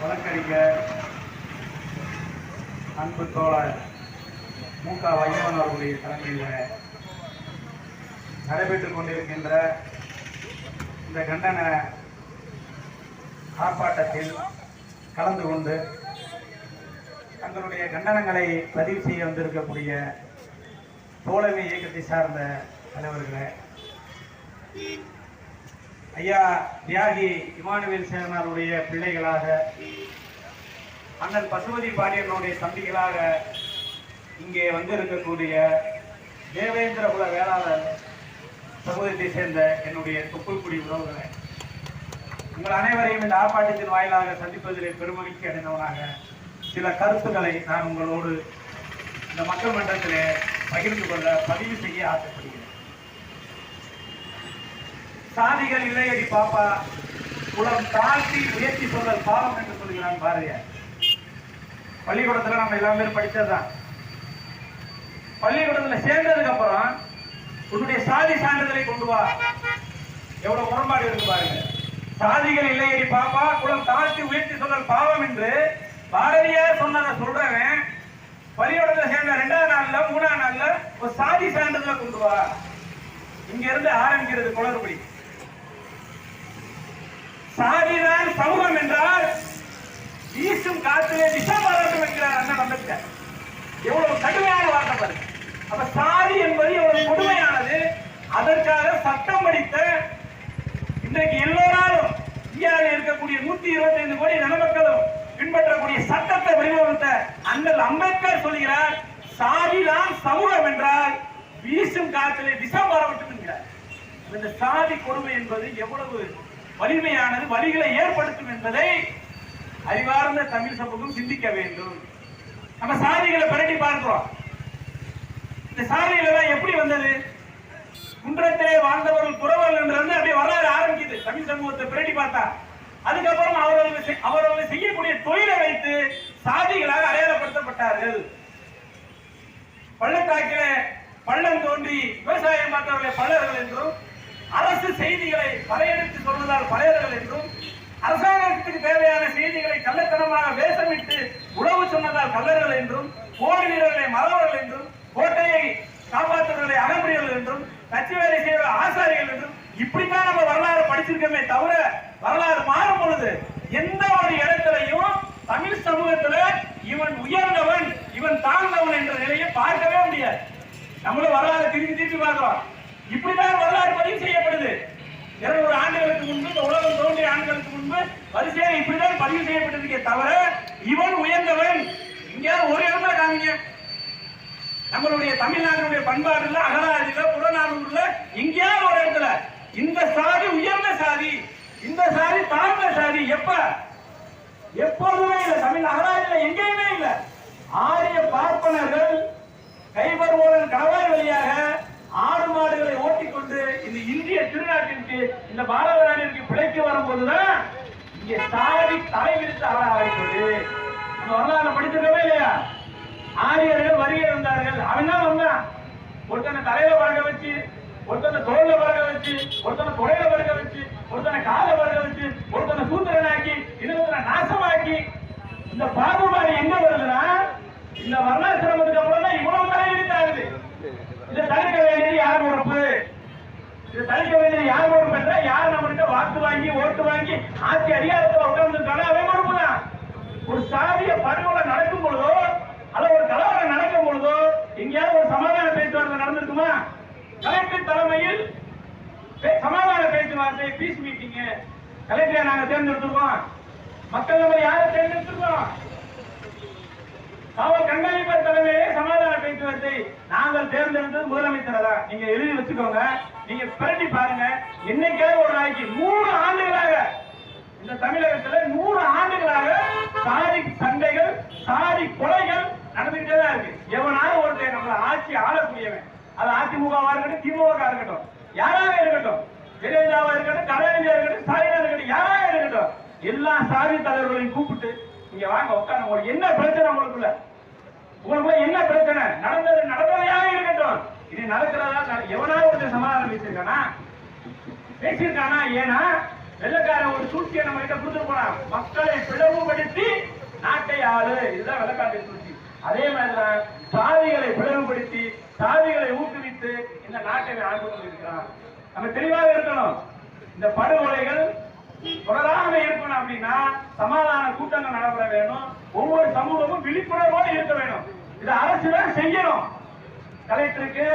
வழக்கறிஞர் அன்பு தோழர் மு. க. வையவன் அவர்களுடைய தலைமையில் நடைபெற்றுக் கொண்டிருக்கின்ற இந்த கண்டன ஆர்ப்பாட்டத்தில் கலந்து கொண்டு தங்களுடைய கண்டனங்களை பதிவு செய்ய வந்திருக்கக்கூடிய தோழமை இயக்கத்தை சார்ந்த தலைவர்களே ஐயா தியாகி இமானுவேல் சேனாருடைய பிள்ளைகளாக அண்ணன் பசுபதி பாண்டியனுடைய தம்பிகளாக இங்கே வந்திருக்கக்கூடிய தேவேந்திரகுல வேளாளர் சமூகத்தை சேர்ந்த என்னுடைய தொப்புள்குடி உறவுகளை உங்கள் அனைவரையும் இந்த ஆர்ப்பாட்டத்தின் வாயிலாக சந்திப்பதிலே பெருமகிழ்ச்சி அடைந்தவனாக சில கருத்துக்களை நான் உங்களோடு இந்த மக்கள் மன்றத்திலே பகிர்ந்து கொள்ள பதிவு செய்ய ஆசைப்படுகிறேன். சாதிகள் இல்லையடி பாப்பா. குலம் தாழ்த்தி உயர்த்தி சொல்லல் பாவம் என்று சொல்கிறான் பாரதியார். பள்ளிக்கூடத்துல நம்ம எல்லாமே படிச்சதுதான். பள்ளிக்கூடத்துல சேர்ந்ததுக்கு அப்புறம் உன்னுடைய சாதி சான்றிதழை கொண்டு வா. எவ்வளவு முரண்பாடு இருக்கு பாருங்க. சாதிகள் இல்லையடி பாப்பா குலம் தாழ்த்தி உயர்த்தி சொல்லல் பாவம் என்று பாரதியார் சொன்னதை சொல்றவன் பள்ளிக்கூடத்துல சேர்ந்த ரெண்டாவது நாள்ல மூணாவது நாள்ல ஒரு சாதி சான்றிதழை கொண்டு வா. இங்க இருந்து ஆரம்பிக்கிறது குளறுபடி. சாதிதான் சமூகம் என்றால் வீசும் காற்றிலே விஷம் பரட்டும் என்கிறார் அண்ணன் அம்பேத்கர். எவ்வளவு கடுமையான வார்த்தை பாருங்க அப்ப சாதி என்பது எவ்வளவு கொடுமையானது. அதற்காக சட்டம் படித்த இன்றைக்கு எல்லோராலும் இந்தியாவில் இருக்கக்கூடிய நூத்தி இருபத்தி ஐந்து கோடி நலமக்களும் பின்பற்றக்கூடிய சட்டத்தை வடிவமைத்த அண்ணல் அம்பேத்கர் சொல்கிறார் சாதிதான் சமூகம் என்றால் வீசும் காற்றிலே விஷம் பரவட்டும் என்கிறார். இந்த சாதி கொடுமை என்பது எவ்வளவு வலிமையானது வழிகளை ஏற்படுத்தும் என்பதை அறிவார்ந்த தமிழ் சமூகம் சிந்திக்க வேண்டும். நம்ம சாதிகளை பிரட்டி பார்க்கிறோம். இந்த சாதிகள் எல்லாம் எப்படி வந்தது? குன்றத்திலே வாழ்ந்தவர்கள் குறவர்கள் என்று அப்படியே வரலாறு ஆரம்பிக்குது. தமிழ் சமூகத்தை பிரட்டி பார்த்தா. அதுக்கப்புறம் அவர்கள் செய்- அவர்கள் செய்யக்கூடிய தொழிலை வைத்து சாதிகளாக அடையாளப்படுத்தப்பட்டார்கள். பள்ளத்தாக்கில பள்ளம் தோண்டி விவசாயம் பார்த்தவர்களை பல்லர்கள் என்றும் அரசு செய்திகளை வரையறுத்து சொல்வதால் பழையர்கள் என்றும் அரசாங்கத்துக்கு தேவையான செய்திகளை கள்ளத்தனமாக வேஷமிட்டு உழவு சொன்னதால் கல்லர்கள் என்றும் போர் வீரர்களை மறவர்கள் என்றும் கோட்டையை காப்பாற்றுவர்களை அகம்பிரியர்கள் என்றும் கட்சி வேலை செய்கிற ஆசாரிகள் என்றும் இப்படித்தான் நம்ம வரலாறு படிச்சிருக்கோமே தவிர வரலாறு மாறும் பொழுது எந்த ஒரு இடத்திலையும் தமிழ் சமூகத்துல இவன் உயர்ந்தவன் இவன் தாழ்ந்தவன் என்ற நிலையை பார்க்கவே முடியாது. நம்மளும் வரலாறு திருப்பி திருப்பி பார்க்கிறோம். இப்படிதான் வரலாறு பதிவு செய்யப்படுது. இருநூறு ஆண்டுகளுக்கு முன்பு இந்த உலகம் தோன்றிய ஆண்டுகளுக்கு முன்பு வரிசையாக இப்படிதான் பதிவு செய்யப்பட்டிருக்கே தவிர இவன் உயர்ந்தவன். எங்கேயாவது ஒரு இடத்துல காமிங்க. நம்மளுடைய தமிழ்நாட்டினுடைய பண்பாடுல அகராதில புறநானூறுல எங்கேயாவது ஒரு இடத்துல. இந்த சாதி உயர்ந்த சாதி இந்த சாதி தாழ்ந்த சாதி. எப்ப? எப்போதுமே இல்லை. தமிழ் அகராதில எங்கேயுமே இல்லை. ஆரிய பார்ப்பனர்கள் கைபர்வோலன் கணவாய் வழியாக ஆடு மாடுகளை ஓட்டிக்கொண்டு இந்த இந்திய திருநாட்டிற்கு இந்த பாரத நாட்டிற்கு பிழைக்க வரும்போதுதான் இங்கே சாதி தலை விரித்து ஆட நம்ம வரலாறு படிச்சிருக்கவே இல்லையா? ஆரியர்கள் வரிய இருந்தார்கள். அவன் தான் வந்தான். ஒருத்தனை தலையில பறக்க வச்சு ஒருத்தனை தோல்ல பறக்க வச்சு ஒருத்தனை தொடையில பறக்க வச்சு ஒருத்தனை கால பறக்க வச்சு ஒருத்தனை சூத்திரனாக்கி இன்னொருத்தனை நாசமாக்கி இந்த பாகுபாடு எங்க வருதுன்னா இந்த வர்ணாசிரமத்துக்கு அப்புறம் தான் இவ்வளவு தலைவிரித்து ஆகுது இதை தடுக்க வேண்டியது யார் பொறுப்பு? இதை தடுக்க வேண்டியது யார் பொறுப்பு என்றால் யார் நம்மகிட்ட வாக்கு வாங்கி ஓட்டு வாங்கி ஆட்சி அதிகாரத்தில் உட்கார்ந்துருக்கானோ அவன் பொறுப்பு தான். ஒரு சாதிய படுகொலை நடக்கும் பொழுதோ அல்ல ஒரு கலவரம் நடக்கும் பொழுதோ எங்கேயாவது ஒரு சமாதான பேச்சுவார்த்தை நடந்திருக்குமா? கலெக்டர் தலைமையில் சமாதான பேச்சுவார்த்தை பீஸ் மீட்டிங் கலெக்டரை நாங்க தேர்ந்தெடுத்திருக்கோம். மக்கள் நம்ம யாரை தேர்ந்தெடுத்திருக்கோம்? அவர் கண்காணிப்பர் தலைமையே சமாதான பேச்சுவார்த்தை நாங்கள் தேர்ந்தெடுத்தது முதலமைச்சர் தான் நீங்க எழுதி வச்சுக்கோங்க. நீங்க பிரட்டி பாருங்க. என்னைக்காவது ஒரு நாளைக்கு நூறு ஆண்டுகளாக இந்த தமிழகத்துல நூறு ஆண்டுகளாக சாதி சண்டைகள் சாதி கொலைகள் நடந்துகிட்டே தான் இருக்கு. எவனாவது ஒருத்தர் நம்மள ஆட்சி ஆளக்கூடியவன். அது அதிமுகவா இருக்கட்டும் திமுக இருக்கட்டும் யாராக இருக்கட்டும் ஜெயலலிதாவா இருக்கட்டும் கருணாநிதியா இருக்கட்டும் ஸ்டாலினா இருக்கட்டும் யாராக இருக்கட்டும் எல்லா சாதி தலைவர்களையும் கூப்பிட்டு இங்க வாங்க உட்காந்து உங்களுக்கு என்ன பிரச்சனை உங்களுக்குள்ள? உங்களுக்குள்ள என்ன பிரச்சனை? நடந்தது நடந்ததையாக இருக்கட்டும். இது நடக்கிறதா எவனாவது ஒரு சமாதானம் வச்சிருக்கானா பேசியிருக்கானா? ஏன்னா வெள்ளக்காரன் ஒரு சூழ்ச்சியை நம்ம கிட்ட கொடுத்து போறான் மக்களை பிளவுபடுத்தி வெள்ளக்காட்டு சூழ்ச்சி. அதே மாதிரிதான் சாதிகளை பிளவுபடுத்தி சாதிகளை ஊக்குவித்து இந்த நாட்டை ஆண்டு கொண்டிருக்கிறான். நம்ம தெளிவாக இருக்கணும். இந்த படுகொலைகள் தொடராக இருக்கணும் அப்படின்னா சமாதான கூட்டங்கள் நடைபெற வேணும். ஒவ்வொரு சமூகமும் விழிப்புணர்வோடு இருக்க வேணும். இது அரசு தான் செய்யணும். கலெக்டருக்கு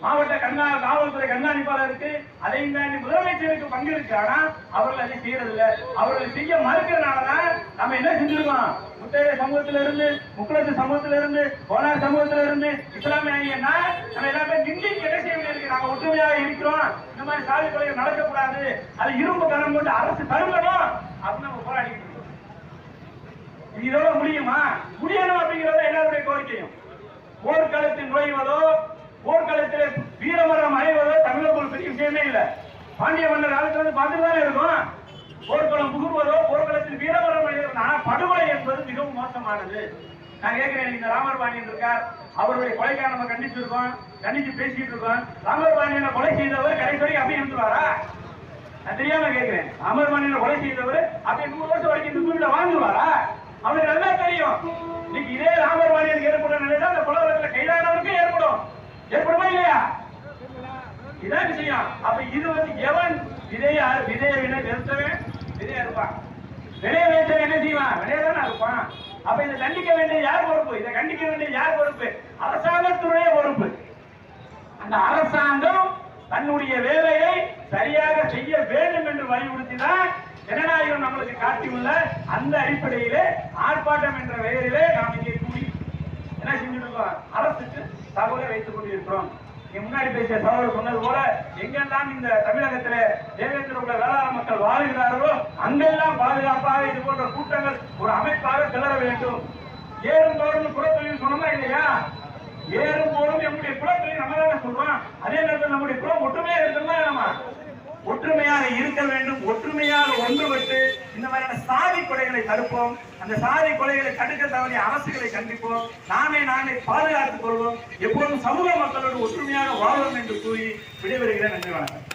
மாவட்ட கண்ணா காவல்துறை கண்காணிப்பாளருக்கு அதையும் தாண்டி முதலமைச்சருக்கு பங்கு இருக்கு. ஆனா அவர்கள் அதை செய்யறது இல்ல அவர்கள் செய்ய மறுக்கிறதுனாலதான் நம்ம என்ன செஞ்சிருக்கோம்? முத்தைய சமூகத்தில இருந்து முக்குளத்து சமூகத்தில இருந்து கோனார் சமூகத்தில இருந்து இஸ்லாமியன்னா நம்ம எல்லாமே நிந்தி என்ன செய்ய வேண்டியிருக்கு நாங்க ஒற்றுமையாக இருக்கிறோம். இந்த மாதிரி சாலை கொலைகள் நடக்கக்கூடாது. அது இரும்பு கரம் கொண்டு அரசு தருங்கணும் அப்படின்னு நம்ம போராடிட்டு இருக்கோம். இதோட முடியுமா? முடியணும் அப்படிங்கறத எல்லாருடைய கோரிக்கையும். போர்க்களத்தில் நுழைவதோ போர்க்களத்தில் வீரமரம் அடைவதோ தமிழக பெரிய விஷயமே இல்லை. பாண்டிய மன்னர் காலத்துல இருந்து பார்த்துட்டு தானே இருக்கும். போர்க்களம் புகுவதோ போர்க்களத்தில் வீரமரம் அடைவதோ. ஆனா படுகொலை என்பது மிகவும் மோசமானது. நான் கேட்கிறேன் இந்த ராமர் பாண்டியன் இருக்கார் அவருடைய கொலைக்காக நம்ம கண்டிச்சிருக்கோம் கண்டிச்சு பேசிட்டு இருக்கோம். ராமர் பாண்டியனை கொலை செய்தவர் கடைசி வரைக்கும் அப்படியே இருந்துருவாரா? நான் தெரியாம கேட்கிறேன். ராமர் பாண்டியனை கொலை செய்தவர் அப்படியே நூறு வருஷம் வரைக்கும் இந்த பூமியில வாழ்ந்துருவாரா? அவனுக்கு நல்லா தெரியும். இன்னைக்கு இதே ராமர் பாண்டியனுக்கு ஏற்படும் நிலை அந்த புலவரத்துல கைதானவருக்கும் ஏற்படும். ஏற்படுமா இல்லையா? இதான் விஷயம். அப்ப இது வந்து எவன் விதைய விதைய வினை நிறுத்தவன் விதையா இருப்பான். விதைய வைத்தவன் என்ன செய்வான்? விதையா தானே இருப்பான். அப்ப இதை தண்டிக்க வேண்டிய யார் பொறுப்பு? இதை கண்டிக்க வேண்டிய யார் பொறுப்பு? அரசாங்கத்துடைய பொறுப்பு. அந்த அரசாங்கம் தன்னுடைய வேலையை சரியாக செய்ய வேண்டும் என்று வலியுறுத்தினால் ஜனநாயகம் நம்மளுக்கு காட்டியுள்ள அந்த அடிப்படையிலே ஆர்ப்பாட்டம் என்ற பெயரிலே நாம் இங்கே கூடி என்ன செஞ்சிருக்கோம்? அரசுக்கு தகவலை வைத்துக் கொண்டிருக்கிறோம். முன்னாடி பேசிய சகோதரர் சொன்னது போல எங்கெல்லாம் இந்த தமிழகத்திலே தேவேந்திர உள்ள வேளாண் மக்கள் வாழ்கிறார்களோ அங்கெல்லாம் பாதுகாப்பாக இது போன்ற கூட்டங்கள் ஒரு வேண்டும். ஏறும் தோறும் குலத்தொழில் சொன்னோமா இல்லையா? ஏறும் போதும் நம்முடைய குலத்தொழில் நம்ம தானே சொல்றோம். அதே நேரத்தில் நம்முடைய குலம் ஒற்றுமையா இருக்கணுமா நம்ம? ஒற்றுமையாக இருக்க வேண்டும். ஒற்றுமையாக ஒன்றுபட்டு இந்த மாதிரியான சாதி கொலைகளை தடுப்போம். அந்த சாதி கொலைகளை தடுக்க தவறிய அரசுகளை கண்டிப்போம். நாமே நாமே பாதுகாத்துக் கொள்வோம். எப்போதும் சமூக மக்களோடு ஒற்றுமையாக வாழ்வோம் என்று கூறி விடைபெறுகிறேன். நன்றி வணக்கம்.